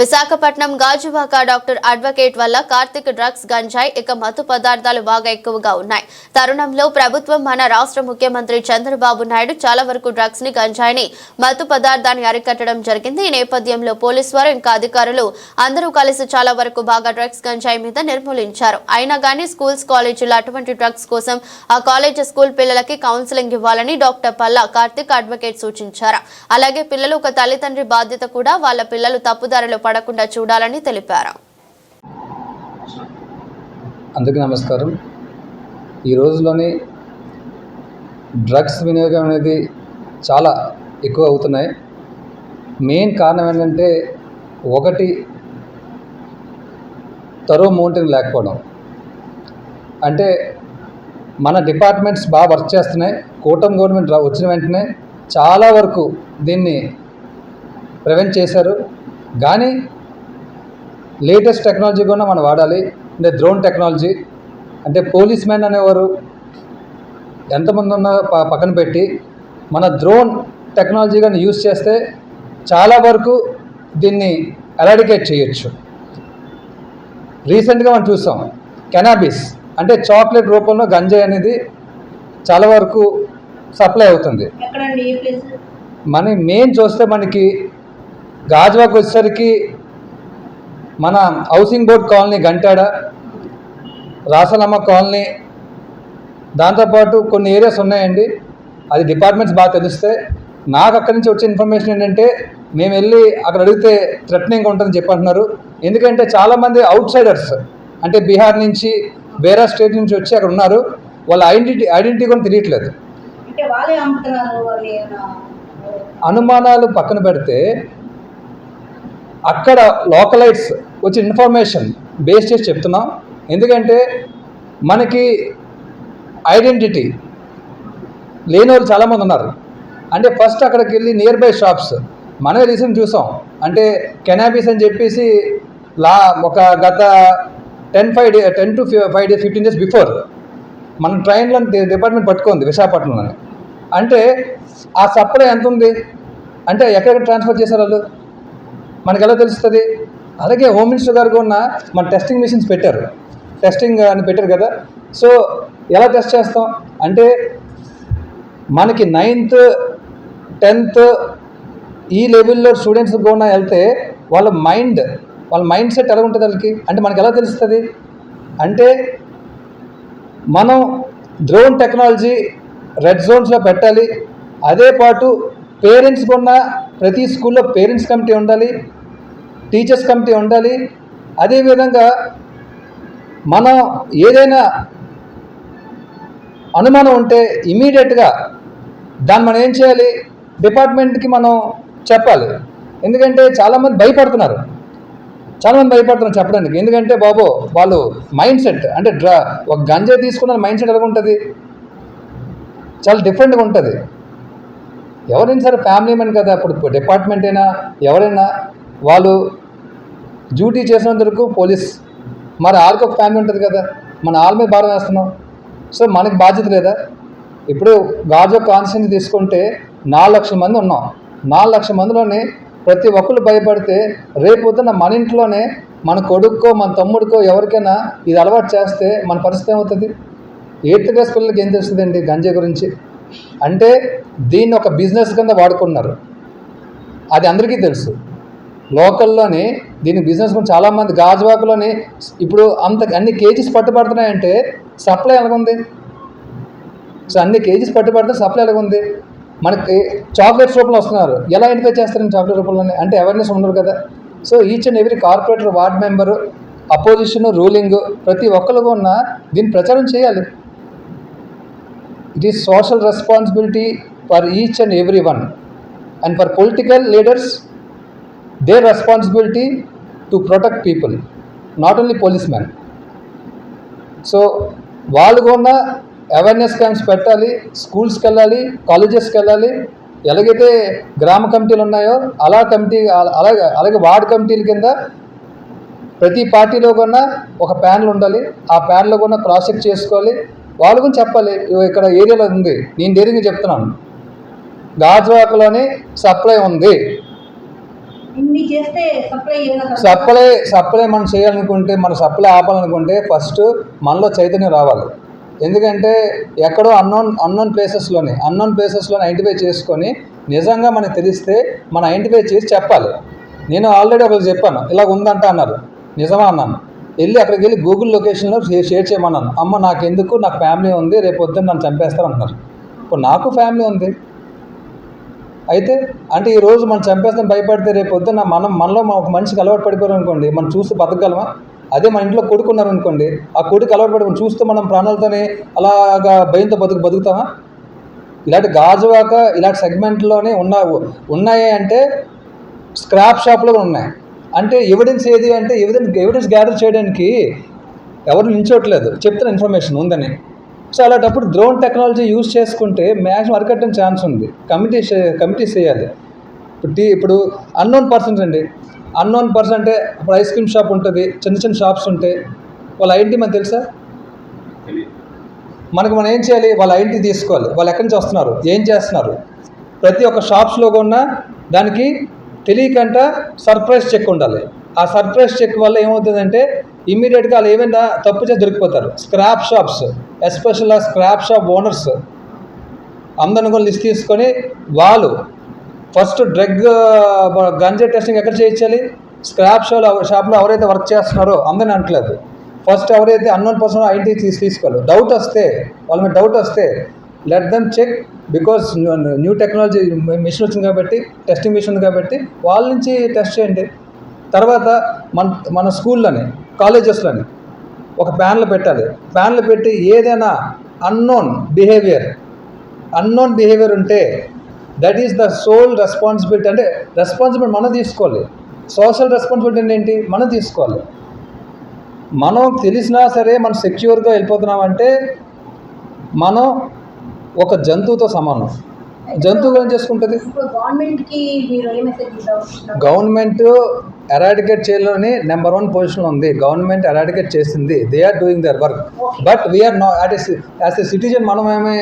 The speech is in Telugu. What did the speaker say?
విశాఖపట్నం గాజువాక డాక్టర్ అడ్వకేట్ వల్ల కార్తిక్ డ్రగ్స్ గంజాయి ఇక మత్తు పదార్థాలు బాగా ఎక్కువగా ఉన్నాయి. తరుణంలో ప్రభుత్వం మన రాష్ట్ర ముఖ్యమంత్రి చంద్రబాబు నాయుడు చాలా వరకు డ్రగ్స్ని గంజాయిని మత్తు పదార్థాన్ని అరికట్టడం జరిగింది. ఈ నేపథ్యంలో పోలీసు వారు ఇంకా అధికారులు అందరూ కలిసి చాలా వరకు బాగా డ్రగ్స్ గంజాయి మీద నిర్మూలించారు. అయినా కానీ స్కూల్స్ కాలేజీలు అటువంటి డ్రగ్స్ కోసం ఆ కాలేజ్ స్కూల్ పిల్లలకి కౌన్సిలింగ్ ఇవ్వాలని డాక్టర్ పల్లా కార్తిక్ అడ్వకేట్ సూచించారు. అలాగే పిల్లలు ఒక తల్లిదండ్రి బాధ్యత కూడా వాళ్ళ పిల్లలు తప్పుదారిలో పడకుండా చూడాలని తెలిపారు. అందరికీ నమస్కారం. ఈ రోజులోని డ్రగ్స్ వినియోగం అనేది చాలా ఎక్కువ అవుతున్నాయి. మెయిన్ కారణం ఏంటంటే ఒకటి తరో మౌంటైన్ లేకపోవడం. అంటే మన డిపార్ట్మెంట్స్ బాగా వర్క్ చేస్తున్నాయి. కూటమి గవర్నమెంట్ వచ్చిన వెంటనే చాలా వరకు దీన్ని ప్రివెంట్ చేశారు. కానీ లేటెస్ట్ టెక్నాలజీ కూడా మనం వాడాలి. అంటే డ్రోన్ టెక్నాలజీ. అంటే పోలీస్ మ్యాన్ అనేవారు ఎంతమంది ఉన్నా పక్కన పెట్టి మన డ్రోన్ టెక్నాలజీ కానీ యూస్ చేస్తే చాలా వరకు దీన్ని ఎరాడికేట్ చేయొచ్చు. రీసెంట్గా మనం చూసాం కెనాబిస్. అంటే చాక్లెట్ రూపంలో గంజాయి అనేది చాలా వరకు సప్లై అవుతుంది. మన మెయిన్ చూస్తే మనకి గాజువాకు వచ్చేసరికి మన housing board colony Gantada Rasalamma colony దాంతోపాటు కొన్ని ఏరియాస్ ఉన్నాయండి. అది డిపార్ట్మెంట్స్ బాగా తెలిస్తే నాకు అక్కడి నుంచి వచ్చే ఇన్ఫర్మేషన్ ఏంటంటే మేము వెళ్ళి అక్కడ అడిగితే థ్రెటనింగ్ ఉంటుందని చెప్పి అంటున్నారు ఎందుకంటే చాలామంది అవుట్ సైడర్స్ అంటే బీహార్ నుంచి వేరే స్టేట్ నుంచి వచ్చి అక్కడ ఉన్నారు. వాళ్ళ ఐడెంటిటీ ఐడెంటిటీ కూడా తెలియట్లేదు. అనుమానాలు పక్కన పెడితే అక్కడ లోకలైట్స్ వచ్చిన ఇన్ఫర్మేషన్ బేస్ చేసి చెప్తున్నాం. ఎందుకంటే మనకి ఐడెంటిటీ లేని వాళ్ళు చాలామంది ఉన్నారు. అంటే ఫస్ట్ అక్కడికి వెళ్ళి నియర్ బై షాప్స్ మనమే రీసెంట్ చూసాం. అంటే కెనాబీస్ అని చెప్పేసి లా ఒక గత ten five day ten to five days fifteen days before మన ట్రైన్లో డిపార్ట్మెంట్ పట్టుకుంది విశాఖపట్నంలోని. అంటే ఆ సప్లై ఎంత ఉంది అంటే ఎక్కడెక్కడ ట్రాన్స్ఫర్ చేశారు వాళ్ళు? మనకి ఎలా తెలుస్తుంది? అలాగే హోమ్ మినిస్టర్ గారు కూడా మన టెస్టింగ్ మిషన్స్ పెట్టారు. టెస్టింగ్ అని పెట్టారు కదా. సో ఎలా టెస్ట్ చేస్తాం? అంటే మనకి నైన్త్ టెన్త్ ఈ లెవెల్లో స్టూడెంట్స్ కూడా వెళ్తే వాళ్ళ మైండ్ వాళ్ళ మైండ్ సెట్ ఎలా ఉంటుంది వాళ్ళకి? అంటే మనకి ఎలా తెలుస్తుంది? అంటే మనం డ్రోన్ టెక్నాలజీ రెడ్ జోన్స్లో పెట్టాలి. అదే పాటు పేరెంట్స్ కూడా ప్రతి స్కూల్లో పేరెంట్స్ కమిటీ ఉండాలి. టీచర్స్ కమిటీ ఉండాలి. అదేవిధంగా మనం ఏదైనా అనుమానం ఉంటే ఇమీడియట్గా దాన్ని మనం ఏం చేయాలి? డిపార్ట్మెంట్కి మనం చెప్పాలి. ఎందుకంటే చాలామంది భయపడుతున్నారు. చాలామంది భయపడుతున్నారు చెప్పడానికి. ఎందుకంటే బాబు వాళ్ళు మైండ్ సెట్ అంటే డ్రా ఒక గంజే తీసుకున్న మైండ్ సెట్ ఎలా ఉంటుంది చాలా డిఫరెంట్గా ఉంటుంది. ఎవరైనా సరే ఫ్యామిలీ మెన్ కదా ఇప్పుడు డిపార్ట్మెంట్ అయినా ఎవరైనా వాళ్ళు డ్యూటీ చేసినంత వరకు పోలీస్ మరి వాళ్ళకి ఒక ఫ్యామిలీ ఉంటుంది కదా మన వాళ్ళ మీద భారం వేస్తున్నాం. సో మనకి బాధ్యత లేదా? ఇప్పుడు గాజు కాన్స్టిట్యూన్సీ తీసుకుంటే నాలుగు లక్షల మంది ఉన్నాం. నాలుగు లక్షల మందిలోనే ప్రతి ఒక్కరు భయపడితే రేపొద్దున మన ఇంట్లోనే మన కొడుక్కో మన తమ్ముడికో ఎవరికైనా ఇది అలవాటు చేస్తే మన పరిస్థితి ఏమవుతుంది? ఎయిత్ క్లాస్ పిల్లలకి ఏం తెలుస్తుందండి గంజా గురించి? అంటే దీన్ని ఒక బిజినెస్ కింద వాడుకున్నారు అది అందరికీ తెలుసు. లోకల్లోని దీని బిజినెస్ గురించి చాలామంది గాజువాకలోని ఇప్పుడు అంత అన్ని కేజీస్ పట్టుబడుతున్నాయంటే సప్లై ఎలాగుంది? సో అన్ని కేజీస్ పట్టుబడితే సప్లై ఎలాగుంది? మనకి చాక్లెట్స్ రూపంలో వస్తున్నారు. ఎలా ఐడెంటిఫై చేస్తారని చాక్లెట్ రూపంలోనే అంటే అవేర్నెస్ ఉండదు కదా. So each and every corporator ward member opposition ruling ప్రతి ఒక్కరు ఉన్న దీన్ని ప్రచారం చేయాలి. It is social responsibility for each and every one and for political leaders their responsibility to protect people not only policemen. So వాళ్ళు కూడా అవేర్నెస్ క్యాంప్స్ పెట్టాలి స్కూల్స్కి వెళ్ళాలి కాలేజెస్కి వెళ్ళాలి ఎలాగైతే గ్రామ కమిటీలు ఉన్నాయో అలా కమిటీ అలాగే అలాగే వార్డ్ కమిటీల కింద ప్రతి పార్టీలో కూడా ఒక ప్యానల్ ఉండాలి. ఆ ప్యానల్లో కూడా క్రాస్ చెక్ చేసుకోవాలి. వాళ్ళు కూడా చెప్పాలి ఇక్కడ ఏరియాలో ఉంది నేను ధైర్యంగా చెప్తున్నాను. గాజువాకలోని సప్లై ఉంది. సప్లై సప్లై మనం చేయాలనుకుంటే మన సప్లై ఆపాలనుకుంటే ఫస్ట్ మనలో చైతన్యం రావాలి. ఎందుకంటే ఎక్కడో అన్నోన్ అన్నోన్ ప్లేసెస్లోని అన్నోన్ ప్లేసెస్లోని ఐడెంటిఫై చేసుకొని నిజంగా మనకు తెలిస్తే మనం ఐడెంటిఫై చేసి చెప్పాలి. నేను ఆల్రెడీ ఒకరికి చెప్పాను ఇలా ఉందంట అన్నారు. నిజమా అన్నాను. వెళ్ళి అక్కడికి వెళ్ళి గూగుల్ లొకేషన్లో షేర్ షేర్ చేయమన్నాను. అమ్మ నాకెందుకు? నాకు ఫ్యామిలీ ఉంది రేపు పొద్దున్న నన్ను చంపేస్తారు అంటున్నారు ఇప్పుడు నాకు ఫ్యామిలీ ఉంది. అయితే అంటే ఈరోజు మనం చంపేస్తాం భయపడితే రేపు పొద్దున్న మనం మనలో ఒక మనిషికి అలవాటు పడిపోయారు అనుకోండి మనం చూస్తే బతకగలమా? అదే మన ఇంట్లో కొడుకున్నారు అనుకోండి ఆ కొడుకు అలవాటు పడి చూస్తూ మనం ప్రాణాలతోనే అలాగా భయంతో బతుకు బతుకుతామా? ఇలాంటి గాజువాక ఇలాంటి సెగ్మెంట్లోనే ఉన్న ఉన్నాయి అంటే స్క్రాప్ షాప్లో కూడా ఉన్నాయి. అంటే ఎవిడెన్స్ ఏది అంటే ఎవిడెన్స్ ఎవిడెన్స్ గ్యాదర్ చేయడానికి ఎవరు నించోట్లేదు చెప్తున్న ఇన్ఫర్మేషన్ ఉందని. సో అలాంటప్పుడు డ్రోన్ టెక్నాలజీ యూజ్ చేసుకుంటే మ్యాక్సిమం అరికట్టడం ఛాన్స్ ఉంది. కమిటీ కమిటీస్ చేయాలి. ఇప్పుడు టీ ఇప్పుడు అన్నోన్ పర్సన్స్ అండి. అన్నోన్ పర్సన్ అంటే ఇప్పుడు ఐస్ క్రీమ్ షాప్ ఉంటుంది చిన్న చిన్న షాప్స్ ఉంటాయి వాళ్ళ ఐడెంటిటీ మనకు తెలుసా? మనకు మనం ఏం చేయాలి? వాళ్ళ ఐడెంటిటీ తీసుకోవాలి. వాళ్ళు ఎక్కడి నుంచి వస్తున్నారు? ఏం చేస్తున్నారు? ప్రతి ఒక్క షాప్స్లో ఉన్న దానికి తెలియకంట సర్ప్రైజ్ చెక్ ఉండాలి. ఆ సర్ప్రైజ్ చెక్ వల్ల ఏమవుతుందంటే ఇమీడియట్గా వాళ్ళు ఏమైనా తప్పు చేసి దొరికిపోతారు. స్క్రాప్ షాప్స్ ఎస్పెషల్గా స్క్రాప్ షాప్ ఓనర్స్ అందరిని కూడా లిస్ట్ తీసుకొని వాళ్ళు ఫస్ట్ డ్రగ్ గంజా టెస్టింగ్ ఎక్కడ చేయించాలి? స్క్రాప్ షాప్ షాప్లో ఎవరైతే వర్క్ చేస్తున్నారో అందరిని అంటలేదు ఫస్ట్ ఎవరైతే అన్నోన్ పర్సన్ ఐడెంటిటీ తీసి తీసుకోవాలి. డౌట్ వస్తే వాళ్ళ మీద డౌట్ వస్తే let them check because new technology machine వచ్చింది కాబట్టి టెస్టింగ్ మిషన్ ఉంది కాబట్టి వాళ్ళ నుంచి టెస్ట్ చేయండి. తర్వాత మన మన స్కూల్లోని కాలేజెస్లోని ఒక బ్యాన్లు పెట్టాలి. ప్యాన్లు పెట్టి ఏదైనా అన్నోన్ బిహేవియర్ అన్నోన్ బిహేవియర్ ఉంటే that is the sole responsibility అంటే రెస్పాన్సిబిలిటీ మనం తీసుకోవాలి. సోషల్ రెస్పాన్సిబిలిటీ ఏంటి? మనం తీసుకోవాలి. మనం తెలిసినా సరే మనం సెక్యూర్గా వెళ్ళిపోతున్నామంటే మనం ఒక జంతువుతో సమానం. జంతువు ఏం చేసుకుంటుంది? గవర్నమెంట్ ఎరాడికేట్ చేయాలని నెంబర్ వన్ పొజిషన్లో ఉంది. గవర్నమెంట్ ఎరాడికేట్ చేసింది. They are doing their work but we are not as a citizen మనమేమే